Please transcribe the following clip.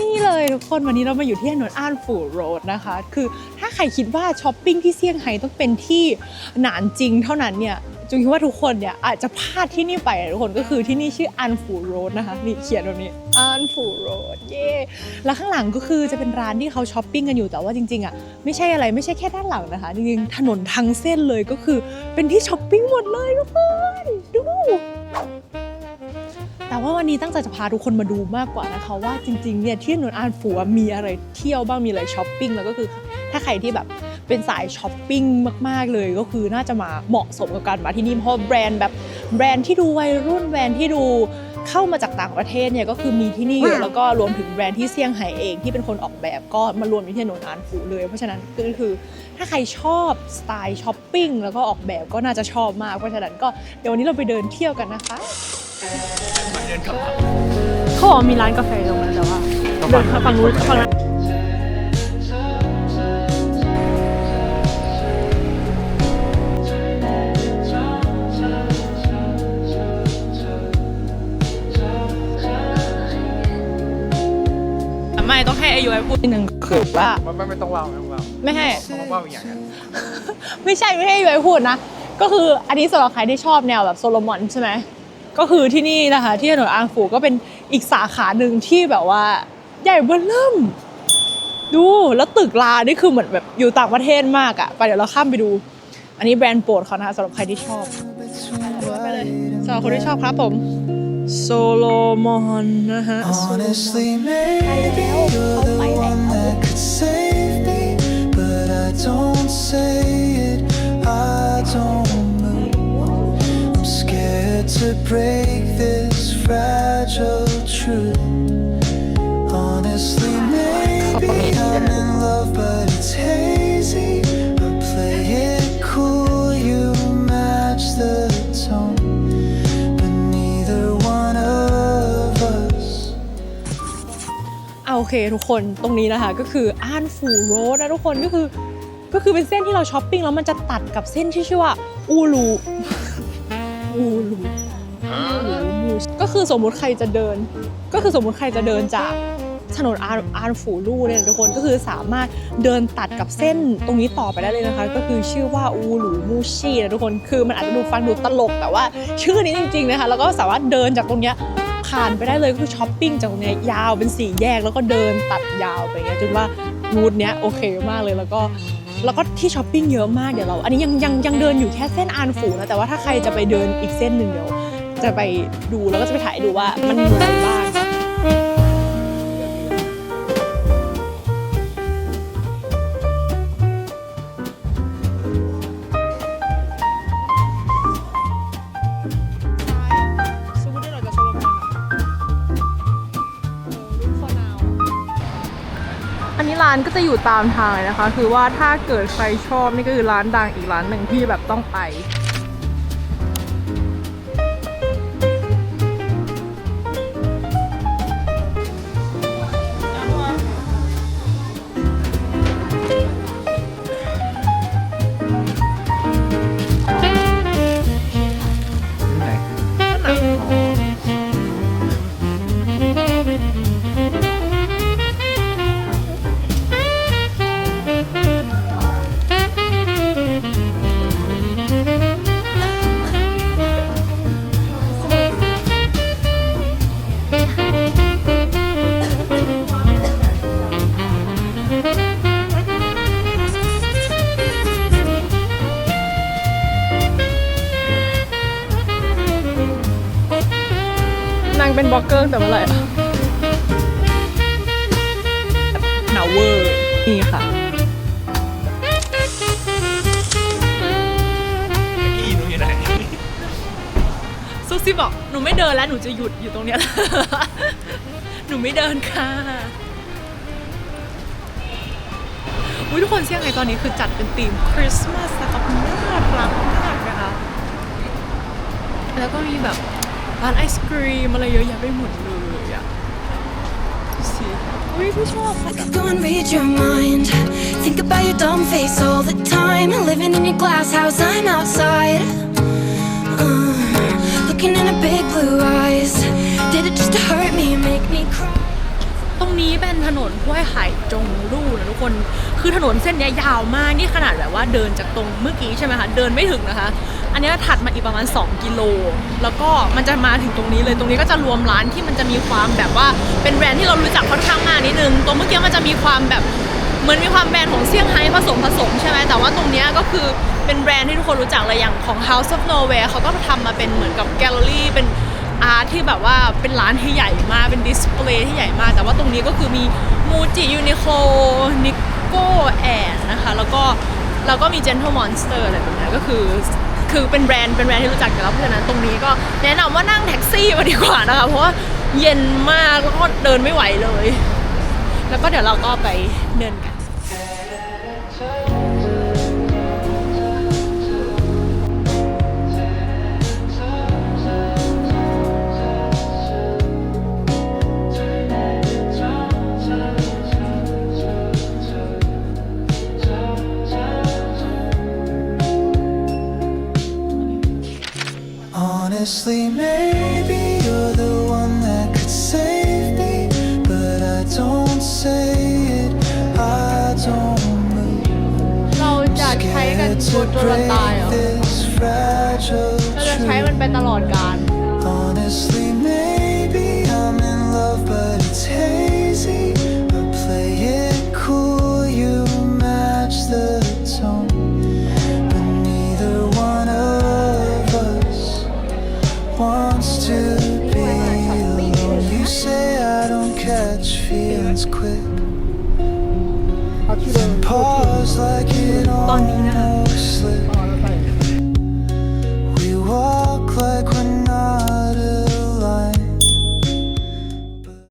นี่เลยทุกคนวันนี้เรามาอยู่ที่ถนนอ้านฝูโรดนะคะ คือถ้าใครคิดว่าช้อปปิ้งที่เซี่ยงไฮ้ต้องเป็นที่หนานจริงเท่านั้นเนี่ยจงคิดว่าทุกคนเนี่ยอาจจะพลาดที่นี่ไปทุกคนก็คือที่นี่ชื่ออันฟูโรดนะคะนี่เขียนแบบนี้อันฟูโรดเย่แล้วข้างหลังก็คือจะเป็นร้านที่เขาช้อปปิ้งกันอยู่แต่ว่าจริงๆอะไม่ใช่อะไรไม่ใช่แค่ด้านหลังนะคะจริงๆถนนทั้งเส้นเลยก็คือเป็นที่ช้อปปิ้งหมดเลยทุกคนดู วันนี้ตั้งใจจะพาทุกคนมาดูมากกว่านะคะว่าจริงๆเนี่ยที่ถนนอานฟูอะมีอะไรเที่ยวบ้างมีอะไรช้อปปิ้งแล้วก็คือถ้าใครที่แบบเป็นสายช้อปปิ้งมากๆเลยก็คือน่าจะมาเหมาะสมกับการมาที่นี่เพราะแบรนด์แบบแบรนด์ที่ดูวัยรุ่นแบรนด์ที่ดูเข้ามาจากต่างประเทศเนี่ยก็คือมีที่นี่เยอะแล้วก็รวมถึงแบรนด์ที่เซี่ยงไฮ้เองที่เป็นคนออกแบบก็มารวมอยู่ที่ถนนอานฟูเลย เพราะฉะนั้นก็คือถ้าใครชอบสไตล์ช้อปปิ้งแล้วก็ออกแบบก็น่าจะชอบมากเพราะฉะนั้นก็เดี๋ยววันนี้เราไปเดินเที่ยวกันนะคะ เขาบอกว่ามีร้านกาแฟตรงนั้นแต่ว่าเดินเข้าฝั่งนู้นฝั่งนั้นไม่ต้องให้อายุไอพูดนิดนึงคือว่ามันไม่ไม่ต้องเล่าไม่ต้องเล่าไม่ให้ ต้องเล่าอย่างนั้นไม่ใช่ไม่ให้อายุไอพูดนะ ก็คืออันนี้สำหรับใครที่ชอบแนวแบบโซโลมอนใช่ไหม ก็คือที่นี่นะคะ ที่ถนนอางฟูก็เป็นอีกสาขาหนึ่งที่แบบว่า ใหญ่เบ้อเริ่ม ดูแล้วตึกลานี่คือเหมือนแบบอยู่ต่างประเทศมากอะไปเดี๋ยวเราข้ามไปดู อันนี้แบรนด์โปรดเขานะคะสำหรับใครที่ชอบไปเลยสำหรับคนที่ชอบครับผมโซโลมอนนะฮะ Honestly, maybe you're the one that could say เอาโอเคทุกคนตรงนี้นะคะ ก็คืออ้านฟูโรดนะทุกคนก็คือก็คือเป็นเส้นที่เราช้อปปิ้งแล้วมันจะตัดกับเส้นที่ชื่อว่าอูลูอูลูอูลูมูสก็คือสมมุติใครจะเดิน ก็คือสมมุติใครจะเดินจากถนนอานอานฟูลู่เนี่ยทุกคนก็คือสามารถเดินตัดกับเส้นตรงนี้ต่อไปได้เลยนะคะ ก็คือชื่อว่าอูหลูมูชีนะทุกคนคือมันอาจจะดูฟังดูตลกแต่ว่าชื่อนี้จริง ๆนะคะ แล้วก็สามารถเดินจากตรงเนี้ย ผ่านไปได้เลยก็คือช้อปปิ้งจากตรงนี้ยาวเป็นสี่แยกแล้วก็เดินตัดยาวไปอย่างเงี้ยจนว่ารูทเนี้ยโอเคมากเลยแล้วก็แล้วก็ที่ช้อปปิ้งเยอะมากเดี๋ยวเรา อันนี้ยังยังยังเดินอยู่แค่เส้นอานฝูนะแต่ว่าถ้าใครจะไปเดินอีกเส้นหนึ่งเดี๋ยวจะไปดูแล้วก็จะไปถ่ายดูว่ามันมีอะไรบ้าง นี้ร้านก็จะอยู่ตามทางเลยนะคะ คือว่าถ้าเกิดใครชอบนี่ก็คือร้านดังอีกร้านหนึ่งที่แบบต้องไป นางเป็นบล็อกเกอร์แต่เมื่อไหร่อะหนาวเวอร์นี่ค่ะอีหนูอยู่ไหนซุกซี่บอกหนูไม่เดินแล้วหนูจะหยุดอยู่ตรงเนี้ยหนูไม่เดินค่ะ อุ้ยทุกคนเซี่ยงไฮ้ตอนนี้คือจัดเป็นธีมคริสต์มาสนะครับน่ารักมากนะคะ แล้วก็มีแบบ ร้านไอศครีมอะไรเยอะแยะไปหมดเลยอ่ะดูสิอุ้ยพี่ชอบค่ะ I could go and read your mind. Think about your dumb face all the time. Living in your glass house, I'm outside. Uh, looking in a big blue eyes. Did it just to hurt me and make me cry? ตรงนี้ นี้เป็นถนนห้วยไห่จงลู่นะทุกคน คือถนนเส้นนี้ยาวมากนี่ขนาดแบบว่าเดินจากตรงเมื่อกี้ใช่ไหมคะเดินไม่ถึงนะคะ อันนี้ถัดมาอีกประมาณ 2 กิโล แล้วก็มันจะมาถึงตรงนี้เลยตรงนี้ก็จะรวมร้านที่มันจะมีความแบบว่าเป็นแบรนด์ที่เรารู้จักค่อนข้างมากนิดนึงตรงเมื่อกี้มันจะมีความแบบเหมือนมีความแบรนด์ของเซี่ยงไฮ้ผสมผสมใช่ไหมแต่ว่าตรงนี้ก็คือเป็นแบรนด์ที่ทุกคนรู้จักเลยอย่างของ House of Norway เขาก็ทำมาเป็นเหมือนกับแกลเลอรี่เป็นอาร์ตที่แบบว่าเป็นร้านที่ใหญ่มากเป็นดิสเพลย์ที่ใหญ่มาก แต่ว่าตรงนี้ก็คือมีมูจิยูนิโคนิ โก้แอนนะคะ แล้วก็เราก็มี Gentle Monster อะไรแบบนี้ก็คือ คือเป็นแบรนด์เป็นแบรนด์ที่รู้จักกันแล้วเพราะฉะนั้นตรงนี้ก็แนะนำว่านั่งแท็กซี่มาดีกว่านะคะ เพราะว่าเย็นมากแล้วก็เดินไม่ไหวเลย แล้วก็เดี๋ยวเราก็ไปเดินกัน Honestly, maybe you're the one that could save me, but I don't say it, I don't move. เราจะใช้กัน Scared จน to จนวันตาย break เหรอ this fragile เราจะใช้มัน truth. ไปตลอดกาล Honestly, words quit ตอนนี้นะคะ